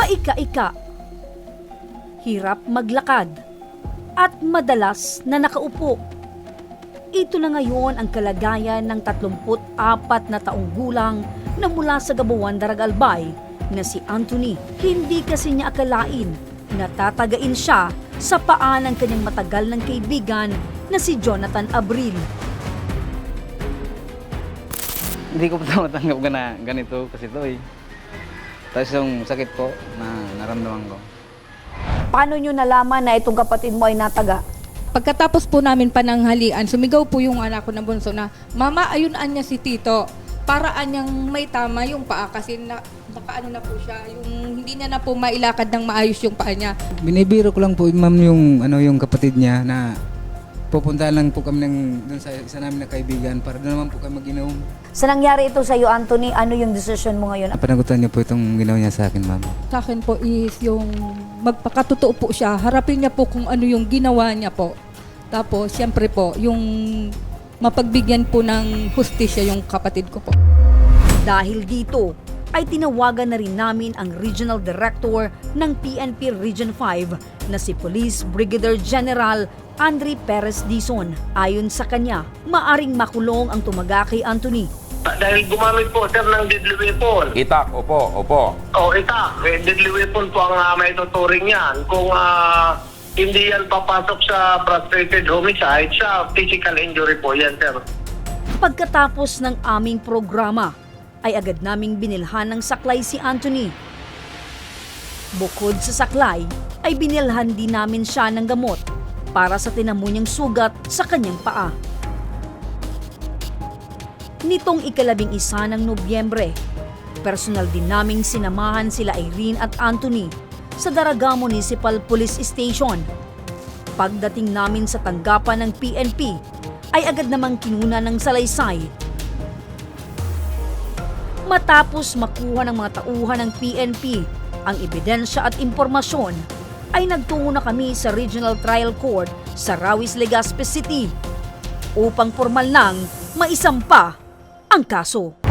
hika, hirap maglakad, at madalas na nakaupo. Ito na ngayon ang kalagayan ng 34 na taong gulang na mula sa Gabuan Daragalbay na si Anthony. Hindi kasi niya akalain na tatagain siya sa paa ng kanyang matagal ng kaibigan na si Jonathan Abril. Hindi ko pa matanggap na ganito kasi ito eh. Tapos yung sakit ko na naramdaman ko. Paano nyo nalaman na itong kapatid mo ay nataga? Pagkatapos po namin pananghalian, sumigaw po yung anak ko na bunso na, Mama, ayunan niya si Tito. Para anyang may tama yung paa kasi na, nakaano na po siya. Yung hindi niya na po mailakad ng maayos yung paa niya. Binibiro ko lang po, ma'am, yung, ano, yung kapatid niya na pupunta lang po kami ng, dun sa isa namin na kaibigan para doon naman po kami mag-inom. Sa nangyari ito sa iyo, Anthony, ano yung decision mo ngayon? Panagutan niyo po itong ginawa niya sa akin, ma'am. Sa akin po is yung magpakatotoo po siya. Harapin niya po kung ano yung ginawa niya po. Tapos, siyempre po, yung mapagbigyan po ng hustisya yung kapatid ko po. Dahil dito, ay tinawagan na rin namin ang Regional Director ng PNP Region 5 na si Police Brigadier General Andre Perez Dizon. Ayon sa kanya, maaring makulong ang tumaga kay Anthony. Dahil gumamit po sir ng deadly weapon. Itak, opo, opo. O itak, eh, deadly weapon po ang uh, may tuturing yan. Kung ah, hindi yan papasok sa frustrated homicide, sa physical injury po yan sir. Pagkatapos ng aming programa, ay agad naming binilhan ng saklay si Anthony. Bukod sa saklay, ay binilhan din namin siya ng gamot para sa tinamo niyang sugat sa kanyang paa. Nitong ikalabing isa ng Nobyembre, personal din naming sinamahan sila Irene at Anthony sa Daraga Municipal Police Station. Pagdating namin sa tanggapan ng PNP, ay agad namang kinuna ng salaysay. Matapos makuha ng mga tauhan ng PNP ang ebidensya at impormasyon, ay nagtungo na kami sa Regional Trial Court sa Rawis, Legazpi City upang formal nang maisampa ang kaso.